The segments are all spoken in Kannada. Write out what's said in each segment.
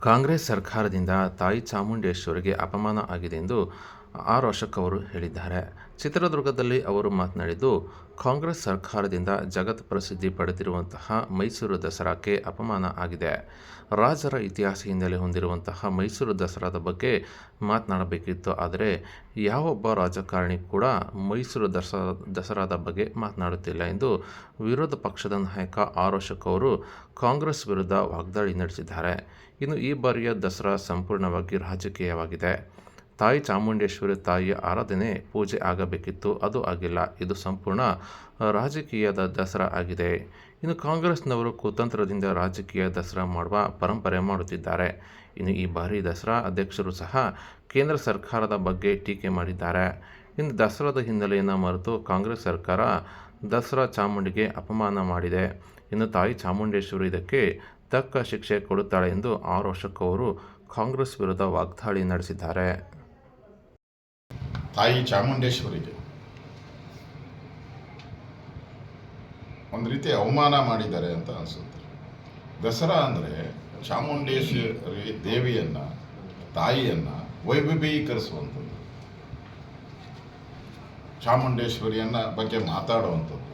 ಕಾಂಗ್ರೆಸ್ ಸರ್ಕಾರದಿಂದ ತಾಯಿ ಚಾಮುಂಡೇಶ್ವರಿಗೆ ಅಪಮಾನ ಆಗಿದೆ ಎಂದು ಆರ್ ಅಶೋಕ್ ಅವರು ಹೇಳಿದ್ದಾರೆ. ಚಿತ್ರದುರ್ಗದಲ್ಲಿ ಅವರು ಮಾತನಾಡಿದ್ದು, ಕಾಂಗ್ರೆಸ್ ಸರ್ಕಾರದಿಂದ ಜಗತ್ ಪ್ರಸಿದ್ಧಿ ಪಡೆದಿರುವಂತಹ ಮೈಸೂರು ದಸರಾಕ್ಕೆ ಅಪಮಾನ ಆಗಿದೆ. ರಾಜರ ಇತಿಹಾಸ ಹಿನ್ನೆಲೆ ಹೊಂದಿರುವಂತಹ ಮೈಸೂರು ದಸರಾದ ಬಗ್ಗೆ ಮಾತನಾಡಬೇಕಿತ್ತು. ಆದರೆ ಯಾವೊಬ್ಬ ರಾಜಕಾರಣಿ ಕೂಡ ಮೈಸೂರು ದಸರಾ, ದಸರಾದ ಬಗ್ಗೆ ಮಾತನಾಡುತ್ತಿಲ್ಲ ಎಂದು ವಿರೋಧ ಪಕ್ಷದ ನಾಯಕ ಆರ್ ಅಶೋಕ್ ಅವರು ಕಾಂಗ್ರೆಸ್ ವಿರುದ್ಧ ವಾಗ್ದಾಳಿ ನಡೆಸಿದ್ದಾರೆ. ಇನ್ನು ಈ ಬಾರಿಯ ದಸರಾ ಸಂಪೂರ್ಣವಾಗಿ ರಾಜಕೀಯವಾಗಿದೆ. ತಾಯಿ ಚಾಮುಂಡೇಶ್ವರಿ ತಾಯಿಯ ಆರಾಧನೆ ಪೂಜೆ ಆಗಬೇಕಿತ್ತು, ಅದು ಆಗಿಲ್ಲ. ಇದು ಸಂಪೂರ್ಣ ರಾಜಕೀಯದ ದಸರಾ ಆಗಿದೆ. ಇನ್ನು ಕಾಂಗ್ರೆಸ್ನವರು ಕುತಂತ್ರದಿಂದ ರಾಜಕೀಯ ದಸರಾ ಮಾಡುವ ಪರಂಪರೆ ಮಾಡುತ್ತಿದ್ದಾರೆ. ಇನ್ನು ಈ ಬಾರಿ ದಸರಾ ಅಧ್ಯಕ್ಷರು ಸಹ ಕೇಂದ್ರ ಸರ್ಕಾರದ ಬಗ್ಗೆ ಟೀಕೆ ಮಾಡಿದ್ದಾರೆ. ಇನ್ನು ದಸರಾದ ಹಿನ್ನೆಲೆಯನ್ನು ಮರೆತು ಕಾಂಗ್ರೆಸ್ ಸರ್ಕಾರ ದಸರಾ ಚಾಮುಂಡಿಗೆ ಅಪಮಾನ ಮಾಡಿದೆ. ಇನ್ನು ತಾಯಿ ಚಾಮುಂಡೇಶ್ವರಿ ಇದಕ್ಕೆ ತಕ್ಕ ಶಿಕ್ಷೆ ಕೊಡುತ್ತಾಳೆ ಎಂದು ಆರ್ ಅಶೋಕ್ ಅವರು ಕಾಂಗ್ರೆಸ್ ವಿರುದ್ಧ ವಾಗ್ದಾಳಿ ನಡೆಸಿದ್ದಾರೆ. ತಾಯಿ ಚಾಮುಂಡೇಶ್ವರಿಗೆ. ಒಂದು ರೀತಿ ಅವಮಾನ ಮಾಡಿದ್ದಾರೆ ಅಂತ ಅನಿಸುತ್ತೆ. ದಸರಾ ಅಂದರೆ ಚಾಮುಂಡೇಶ್ವರಿ ದೇವಿಯನ್ನು, ತಾಯಿಯನ್ನು ವೈಭವೀಕರಿಸುವಂಥದ್ದು ಚಾಮುಂಡೇಶ್ವರಿಯನ್ನ ಬಗ್ಗೆ ಮಾತಾಡುವಂಥದ್ದು.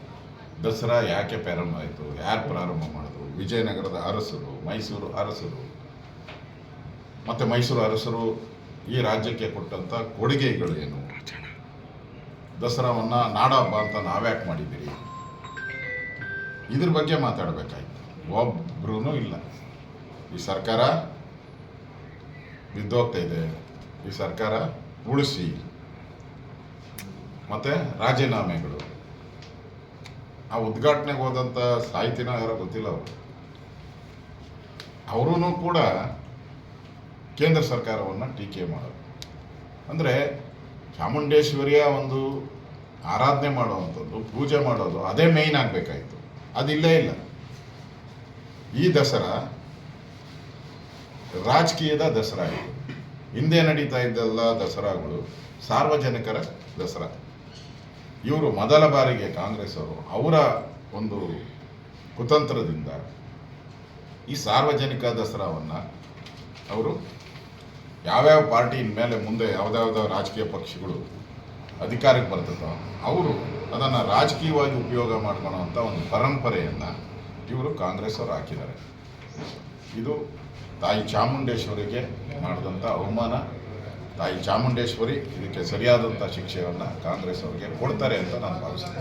ದಸರಾ ಯಾಕೆ ಪ್ರಾರಂಭ ಆಯಿತು, ಯಾರು ಪ್ರಾರಂಭ ಮಾಡಿದ್ರು, ವಿಜಯನಗರದ ಅರಸರು, ಮೈಸೂರು ಅರಸರು. ಮತ್ತು ಮೈಸೂರು ಅರಸರು ಈ ರಾಜ್ಯಕ್ಕೆ ಕೊಟ್ಟಂಥ ಕೊಡುಗೆಗಳು ದಸರಾವನ್ನು ನಾಡಹಬ್ಬ ಅಂತ ನಾವ್ಯಾಕೆ ಮಾಡಿದ್ದೀರಿ? ಇದ್ರ ಬಗ್ಗೆ ಮಾತಾಡಬೇಕಾಯ್ತು. ಒಬ್ಬರೂ ಇಲ್ಲ. ಈ ಸರ್ಕಾರ ಬಿದ್ದೋಗ್ತಾ ಇದೆ. ಈ ಸರ್ಕಾರ ಉಳಿಸಿ. ಮತ್ತು ರಾಜೀನಾಮೆಗಳು. ಆ ಉದ್ಘಾಟನೆಗೆ ಹೋದಂಥ ಸಾಹಿತಿನ ಯಾರೋ ಗೊತ್ತಿಲ್ಲ ಅವರು. ಅವರೂ ಕೂಡ ಕೇಂದ್ರ ಸರ್ಕಾರವನ್ನು ಟೀಕೆ ಮಾಡೋದು ಅಂದರೆ ಚಾಮುಂಡೇಶ್ವರಿಯ ಒಂದು ಆರಾಧನೆ ಮಾಡುವಂಥದ್ದು, ಪೂಜೆ ಮಾಡೋದು, ಅದೇ ಮೇಯ್ನ್ ಆಗಬೇಕಾಯಿತು. ಅದಿಲ್ಲೇ ಇಲ್ಲ ಈ ದಸರಾ ರಾಜಕೀಯದ ದಸರಾ ಇದು. ಹಿಂದೆ ನಡೀತಾ ಇದ್ದೆಲ್ಲ ದಸರಾಗಳು ಸಾರ್ವಜನಿಕರ ದಸರಾ. ಇವರು ಮೊದಲ ಬಾರಿಗೆ ಕಾಂಗ್ರೆಸ್ ಅವರು ಅವರ ಒಂದು ಕುತಂತ್ರದಿಂದ ಈ ಸಾರ್ವಜನಿಕ ದಸರಾವನ್ನು ಅವರು ಯಾವ್ಯಾವ ಪಾರ್ಟಿ ಮೇಲೆ ಮುಂದೆ ಯಾವುದ್ಯಾವುದೋ ರಾಜಕೀಯ ಪಕ್ಷಗಳು ಅಧಿಕಾರಕ್ಕೆ ಬರ್ತದೋ ಅವರು ಅದನ್ನು ರಾಜಕೀಯವಾಗಿ ಉಪಯೋಗ ಮಾಡ್ಕೊಳ್ಳೋವಂಥ ಒಂದು ಪರಂಪರೆಯನ್ನು ಇವರು ಕಾಂಗ್ರೆಸ್ ಅವರು ಹಾಕಿದ್ದಾರೆ. ಇದು ತಾಯಿ ಚಾಮುಂಡೇಶ್ವರಿಗೆ ಮಾಡಿದಂಥ ಅವಮಾನ. ತಾಯಿ ಚಾಮುಂಡೇಶ್ವರಿ ಇದಕ್ಕೆ ಸರಿಯಾದಂಥ ಶಿಕ್ಷೆಯನ್ನು ಕಾಂಗ್ರೆಸ್ ಅವರಿಗೆ ಕೊಡ್ತಾರೆ ಅಂತ ನಾನು ಭಾವಿಸ್ತೇನೆ.